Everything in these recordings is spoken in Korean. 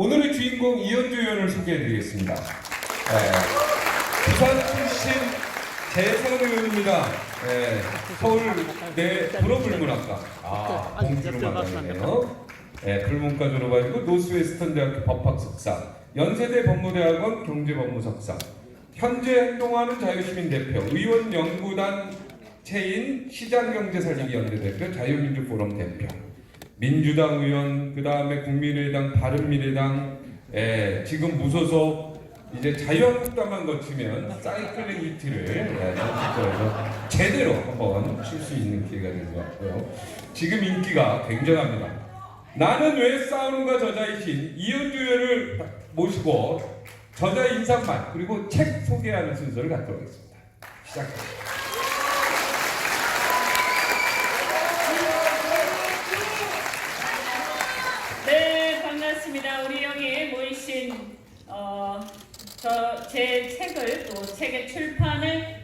오늘의 주인공 이현주 의원을 소개해드리겠습니다. 네, 부산 출신 재선 의원입니다. 네, 서울대 불어불문학과 아, 공주문학과이네요. 네, 불문과 졸업하시고 노스웨스턴 대학교 법학 석사, 연세대 법무대학원 경제법무석사, 현재 행동하는 자유시민 대표, 의원 연구단 체인 시장경제살리기 연대 대표, 자유민주포럼 대표, 민주당 의원, 그 다음에 국민의당, 바른미래당, 예, 지금 무소속 이제 자유한국당만 거치면 사이클링 위트를 예, 정치권에서 제대로 한번 칠 수 있는 기회가 된 것 같고요. 지금 인기가 굉장합니다. 나는 왜 싸우는가 저자이신 이현주 의원을 모시고 저자 인사말 그리고 책 소개하는 순서를 갖도록 하겠습니다. 시작합니다. 네, 반갑습니다. 우리 여기 모이신 어, 저 제 책을 또 책의 출판을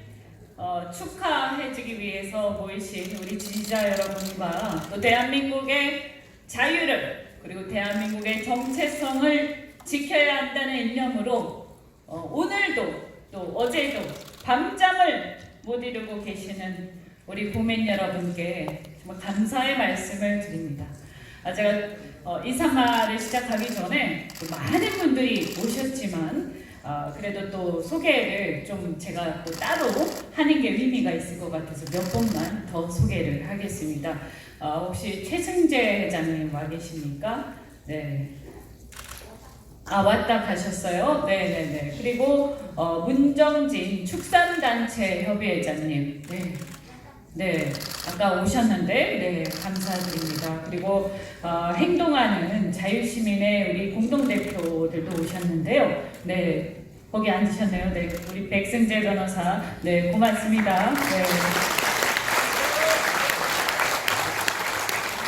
어, 축하해주기 위해서 모이신 우리 지지자 여러분과 또 대한민국의 자유를 그리고 대한민국의 정체성을 지켜야 한다는 일념으로 어, 오늘도 또 어제도 밤잠을 못 이루고 계시는 우리 국민 여러분께 정말 감사의 말씀을 드립니다. 아, 제가 어, 인사말을 시작하기 전에 또 많은 분들이 오셨지만 아, 그래도 또 소개를 좀 제가 또 따로 하는 게 의미가 있을 것 같아서 몇 번만 더 소개를 하겠습니다. 아, 혹시 최승재 회장님 와 계십니까? 네. 아 왔다 가셨어요? 네네네. 그리고 어, 문정진 축산단체 협의회장님. 네. 네, 아까 오셨는데, 네, 감사드립니다. 그리고 어, 행동하는 자유시민의 우리 공동대표들도 오셨는데요. 네, 거기 앉으셨네요. 네, 우리 백승재 변호사. 네, 고맙습니다. 네.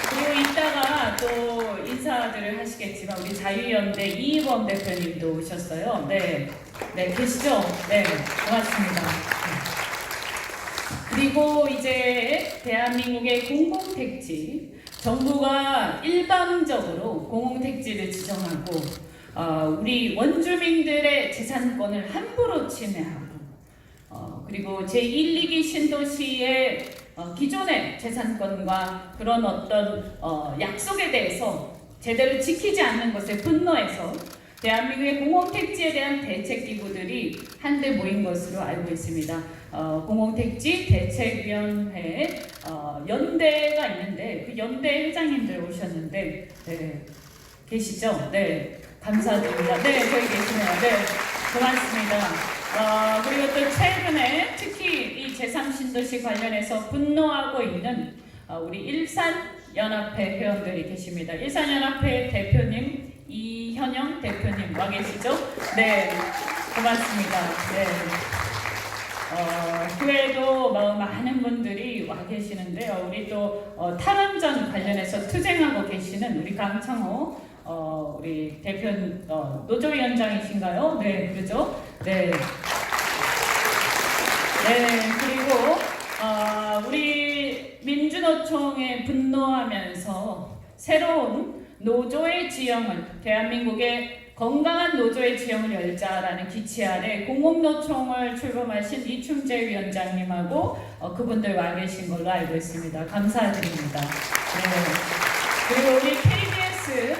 그리고 이따가 또 인사들을 하시겠지만 우리 자유연대 이희범 대표님도 오셨어요. 네, 네 계시죠? 네, 고맙습니다. 네. 그리고 이제 대한민국의 공공택지 정부가 일방적으로 공공택지를 지정하고 어, 우리 원주민들의 재산권을 함부로 침해하고 어, 그리고 제1, 2기 신도시의 어, 기존의 재산권과 그런 어떤 어, 약속에 대해서 제대로 지키지 않는 것에 분노해서 대한민국의 공공택지에 대한 대책 기구들이 한데 모인 것으로 알고 있습니다. 어, 공공택지 대책위원회 어, 연대가 있는데 그 연대 회장님들 오셨는데 네, 계시죠? 네, 감사드립니다. 네, 저기 계시네요. 네, 고맙습니다. 어, 그리고 또 최근에 특히 이 제3신도시 관련해서 분노하고 있는 어, 우리 일산연합회 회원들이 계십니다. 일산연합회 대표님 이현영 대표님 와 계시죠? 네, 고맙습니다. 네. 어, 교회도 뭐 많은 분들이 와 계시는데요. 우리 또 어, 탈원전 관련해서 투쟁하고 계시는 우리 강창호 어, 우리 대표 어, 노조위원장이신가요? 네, 그죠? 네. 네, 그리고 어, 우리 민주노총에 분노하면서 새로운 노조의 지형을 대한민국의 건강한 노조의 지형을 열자라는 기치 아래 공공노총을 출범하신 이충재 위원장님하고 어, 그분들 와 계신 걸로 알고 있습니다. 감사드립니다. 네. 그리고 우리 KBS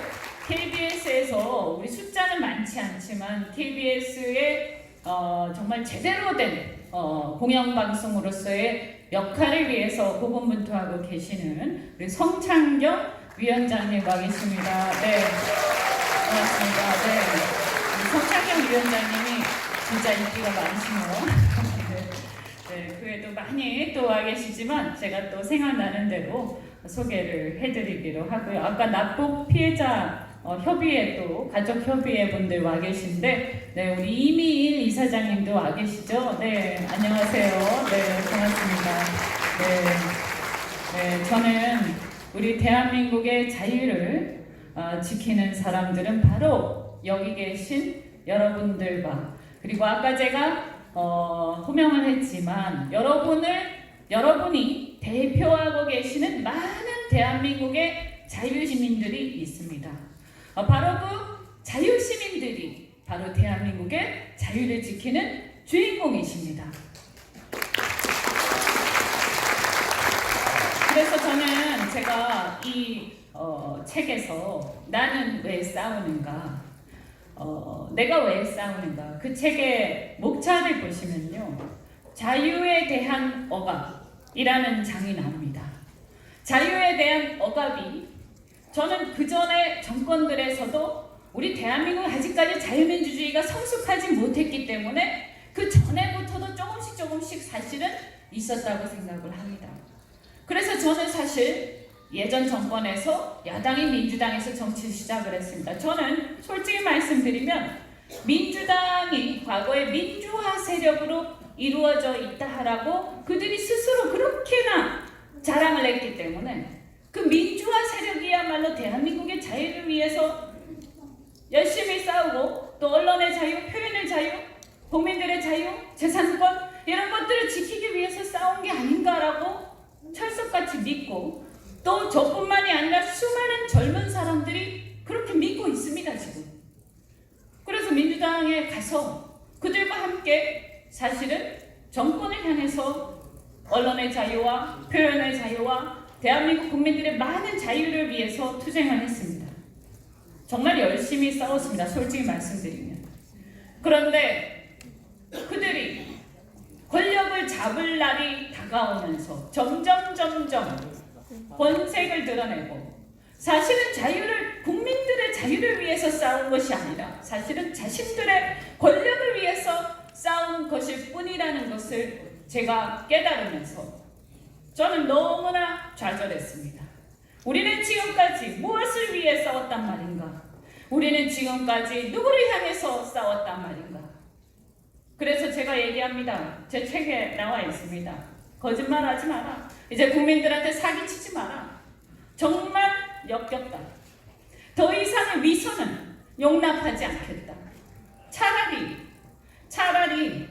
KBS에서 우리 숫자는 많지 않지만 KBS의 어, 정말 제대로 된 어, 공영방송으로서의 역할을 위해서 고군분투하고 계시는 우리 성창경 위원장님 와 계십니다. 네. 고맙습니다. 네. 성창경 위원장님이 진짜 인기가 많으시네요. 네. 네, 그래도 많이 또 와 계시지만 제가 또 생각나는 대로 소개를 해드리기로 하고요. 아까 납북 피해자 어, 협의회도 가족 협의회 분들 와 계신데, 네 우리 이미일 이사장님도 와 계시죠? 네 안녕하세요. 네 고맙습니다. 네, 네 저는 우리 대한민국의 자유를 어, 지키는 사람들은 바로 여기 계신 여러분들과 그리고 아까 제가 어, 호명을 했지만 여러분을 여러분이 대표하고 계시는 많은 대한민국의 자유시민들이 있습니다. 어, 바로 그 자유 그들이 바로 대한민국의 자유를 지키는 주인공이십니다. 그래서 저는 제가 이 어, 책에서 나는 왜 싸우는가, 어, 내가 왜 싸우는가 그 책의 목차를 보시면요 자유에 대한 억압이라는 장이 나옵니다. 자유에 대한 억압이 저는 그 전에 정권들에서도 우리 대한민국 아직까지 자유민주주의가 성숙하지 못했기 때문에 그 전에부터도 조금씩 조금씩 사실은 있었다고 생각을 합니다. 그래서 저는 사실 예전 정권에서 야당이 민주당에서 정치 시작을 했습니다. 저는 솔직히 말씀드리면 민주당이 과거에 민주화 세력으로 이루어져 있다라고 그들이 스스로 그렇게나 자랑을 했기 때문에 그 민주화 세력이야말로 대한민국의 자유를 위해서 열심히 싸우고 또 언론의 자유, 표현의 자유, 국민들의 자유, 재산권 이런 것들을 지키기 위해서 싸운 게 아닌가라고 철석같이 믿고 또 저뿐만이 아니라 수많은 젊은 사람들이 그렇게 믿고 있습니다 지금. 그래서 민주당에 가서 그들과 함께 사실은 정권을 향해서 언론의 자유와 표현의 자유와 대한민국 국민들의 많은 자유를 위해서 투쟁을 했습니다. 정말 열심히 싸웠습니다. 솔직히 말씀드리면. 그런데 그들이 권력을 잡을 날이 다가오면서 점점 점점 권색을 드러내고 사실은 자유를 국민들의 자유를 위해서 싸운 것이 아니라 사실은 자신들의 권력을 위해서 싸운 것일 뿐이라는 것을 제가 깨달으면서 저는 너무나 좌절했습니다. 우리는 지금까지 무엇을 위해 싸웠단 말인가? 우리는 지금까지 누구를 향해서 싸웠단 말인가? 그래서 제가 얘기합니다. 제 책에 나와 있습니다. 거짓말 하지 마라. 이제 국민들한테 사기치지 마라. 정말 역겹다. 더 이상의 위선은 용납하지 않겠다. 차라리, 차라리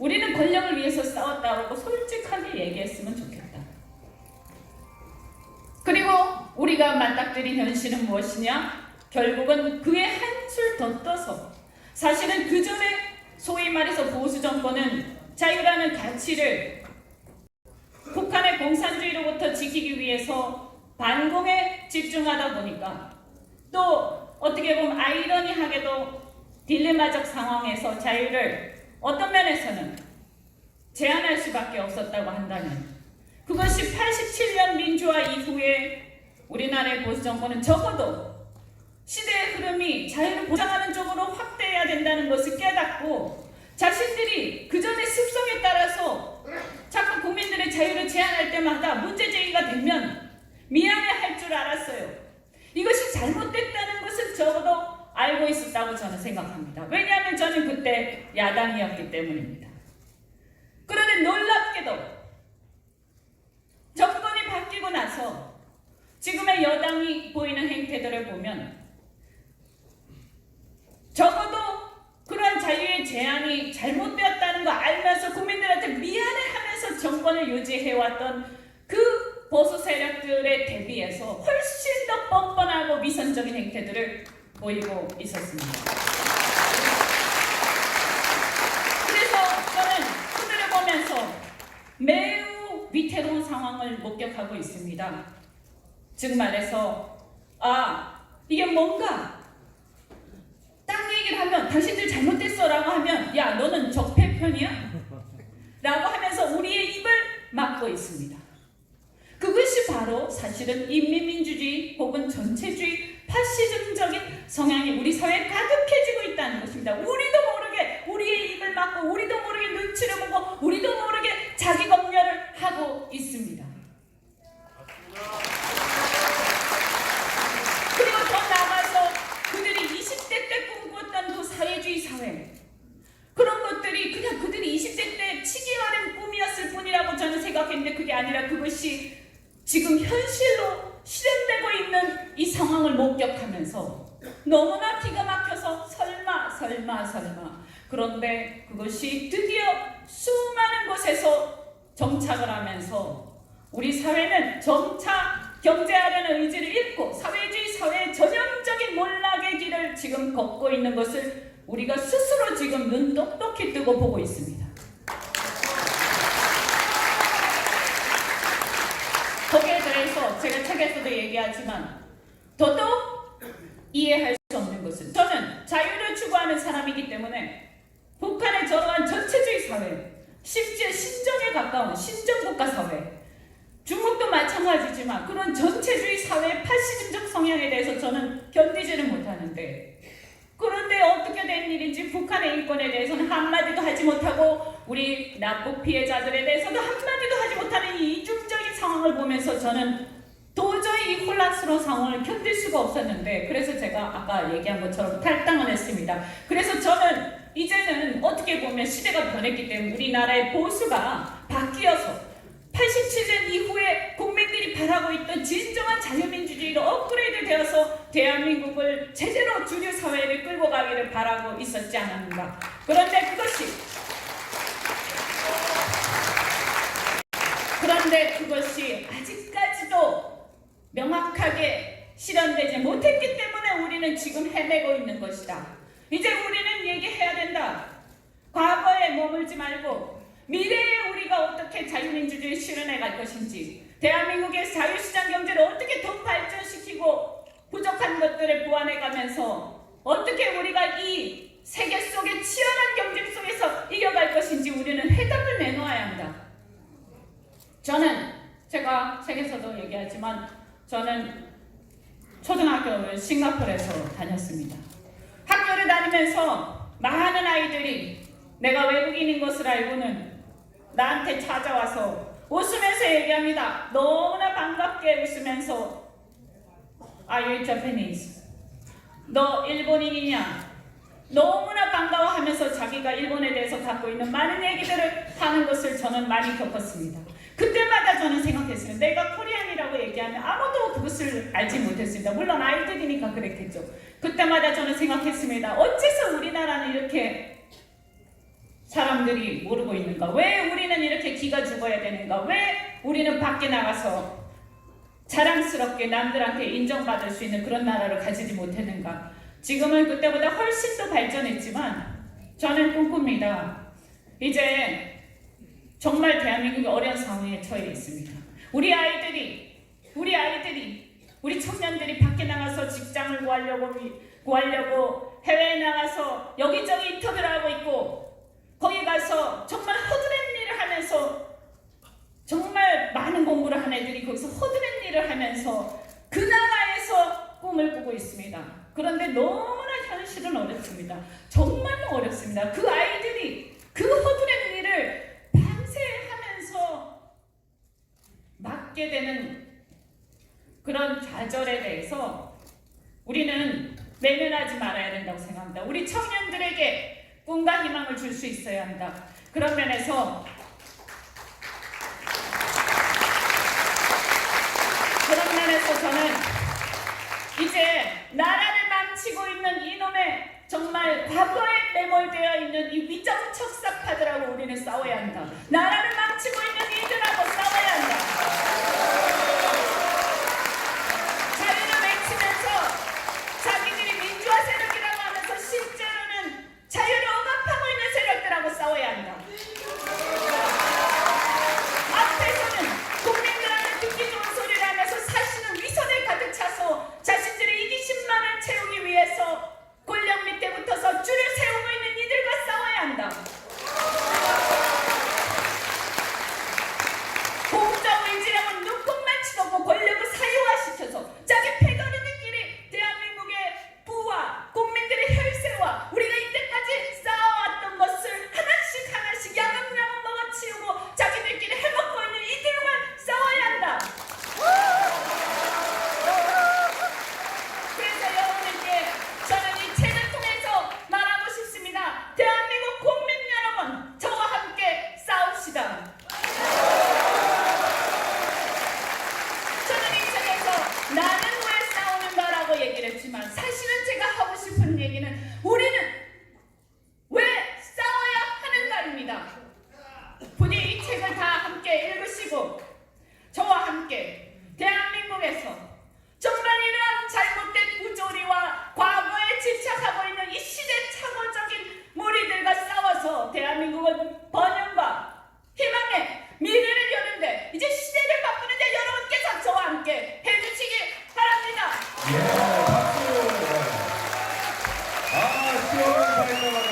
우리는 권력을 위해서 싸웠다고 솔직하게 얘기했으면 좋겠다. 그리고 우리가 맞닥뜨린 현실은 무엇이냐? 결국은 그의 한술 더 떠서 사실은 그 전에 소위 말해서 보수 정권은 자유라는 가치를 북한의 공산주의로부터 지키기 위해서 반공에 집중하다 보니까 또 어떻게 보면 아이러니하게도 딜레마적 상황에서 자유를 어떤 면에서는 제한할 수밖에 없었다고 한다면 그것이 87년 민주화 이후에 우리나라의 보수 정권은 적어도 시대의 흐름이 자유를 보장하는 쪽으로 확대해야 된다는 것을 깨닫고 자신들이 그 전의 습성에 따라서 자꾸 국민들의 자유를 제한할 때마다 문제 제기가 되면 미안해 할 줄 알았어요. 이것이 잘못됐다는 것을 적어도 알고 있었다고 저는 생각합니다. 왜냐하면 저는 그때 야당이었기 때문입니다. 그런데 놀랍게도 정권이 바뀌고 나서 지금의 여당이 보이는 행태들을 보면 적어도 그런 자유의 제한이 잘못되었다는 거 알면서 국민들한테 미안해하면서 정권을 유지해왔던 그 보수 세력들에 대비해서 훨씬 더 뻔뻔하고 미선적인 행태들을 보이고 있었습니다. 그래서 저는 그들을 보면서 매우 위태로운 상황을 목격하고 있습니다. 즉 말해서 아 이게 뭔가 딴 얘기를 하면 당신들 잘못됐어라고 하면 야 너는 적폐 편이야? 라고 하면서 우리의 입을 막고 있습니다. 그것이 바로 사실은 인민민주주의 혹은 전체주의 파시즘적인 성향이 우리 사회에 가득해지고 있다는 것입니다. 우리도 모르게 우리의 입을 막고 우리도 모르게 눈치를 보고 우리도 모르게 자기 검열을 하고 있습니다. 그리고 더 나아가서 그들이 20대 때 꿈꾸었던 그 사회주의 사회 그런 것들이 그냥 그들이 20대 때 치기 어린 꿈이었을 뿐이라고 저는 생각했는데 그게 아니라 그것이 지금 현실로 실현되고 있는 이 상황을 목격하면서 너무나 기가 막혀서 설마 설마 설마. 그런데 그것이 드디어 수많은 곳에서 정착을 하면서 우리 사회는 점차 경제하려는 의지를 잃고 사회주의 사회의 전형적인 몰락에 전쟁의 길을 지금 걷고 있는 것을 우리가 스스로 지금 눈 뜨고 보고 있습니다. 거기에 대해서 제가 책에서도 얘기하지만 더더욱 이해할 수 없는 것은 저는 자유를 추구하는 사람이기 때문에 북한의 저러한 전체주의 사회, 심지어 신정에 가까운 신정국가 사회, 중국도 마찬가지지만 그런 전체주의 사회의 파시즘적 성향에 대해서 저는 견디지를 못하는데 그런데 어떻게 된 인권에 대해서는 한마디도 하지 못하고 우리 납북 피해자들에 대해서도 한마디도 하지 못하는 이 이중적인 상황을 보면서 저는 도저히 이 혼란스러운 상황을 견딜 수가 없었는데 그래서 제가 아까 얘기한 것처럼 탈당을 했습니다. 그래서 저는 이제는 어떻게 보면 시대가 변했기 때문에 우리나라의 보수가 바뀌어서 87년 이후에 국민들이 바라고 있던 진정한 자유민주주의로 업그레이드 되어서 대한민국을 제대로 주류 사회를 끌고 가기를 바라고 있었지 않았는가. 그런데 그것이 그런데 그것이 아직까지도 명확하게 실현되지 못했기 때문에 우리는 지금 헤매고 있는 것이다. 이제 우리는 얘기해야 된다. 과거에 머물지 말고 미래에 우리가 어떻게 자유민주주의 실현해 갈 것인지 대한민국의 자유시장 경제를 어떻게 더 발전시키고 부족한 것들을 보완해 가면서 어떻게 우리가 이 세계 속의 치열한 경쟁 속에서 이겨갈 것인지 우리는 해답을 내놓아야 한다. 저는 제가 책에서도 얘기하지만 저는 초등학교를 싱가포르에서 다녔습니다. 학교를 다니면서 많은 아이들이 내가 외국인인 것을 알고는 나한테 찾아와서 웃으면서 얘기합니다. 너무나 반갑게 웃으면서 Are you Japanese? 너 일본인이냐? 너무나 반가워하면서 자기가 일본에 대해서 갖고 있는 많은 얘기들을 하는 것을 저는 많이 겪었습니다. 그때마다 저는 생각했어요. 내가 코리안이라고 얘기하면 아무도 그것을 알지 못했습니다. 물론 아이들이니까 그랬겠죠. 그때마다 저는 생각했습니다. 어째서 우리나라는 이렇게 사람들이 모르고 있는가? 왜 우리는 이렇게 기가 죽어야 되는가? 왜 우리는 밖에 나가서 자랑스럽게 남들한테 인정받을 수 있는 그런 나라를 가지지 못했는가? 지금은 그때보다 훨씬 더 발전했지만 저는 꿈꿉니다. 이제 정말 대한민국이 어려운 상황에 처해 있습니다. 우리 아이들이, 우리 아이들이, 우리 청년들이 밖에 나가서 직장을 구하려고, 구하려고 해외에 나가서 여기저기 인터뷰를 하고 있고 거기 가서 정말 허드렛 일을 하면서 정말 많은 공부를 한 애들이 거기서 허드렛 일을 하면서 그 나라에서 꿈을 꾸고 있습니다. 그런데 너무나 현실은 어렵습니다. 정말로 어렵습니다. 그 아이들이 그 허드렛 일을 밤새 하면서 맡게 되는 그런 좌절에 대해서 우리는 외면하지 말아야 된다고 생각합니다. 우리 청년들에게 꿈과 희망을 줄 수 있어야 한다. 그런 면에서 그런 면에서 저는 이제 나라를 망치고 있는 이놈의 정말 과거에 매몰되어 있는 이 위장 척삭파들하고 우리는 싸워야 한다. 나라를 망치고 있는 이들하고 싸워야 한다. 책을 다 함께 읽으시고 저와 함께 대한민국에서 정말 이러한 잘못된 부조리와 과거에 집착하고 있는 이 시대착오적인 무리들과 싸워서 대한민국은 번영과 희망의 미래를 여는데 이제 시대를 바꾸는데 여러분께서 저와 함께 해주시기 바랍니다. 예, 박수. 아, 시원한 발언.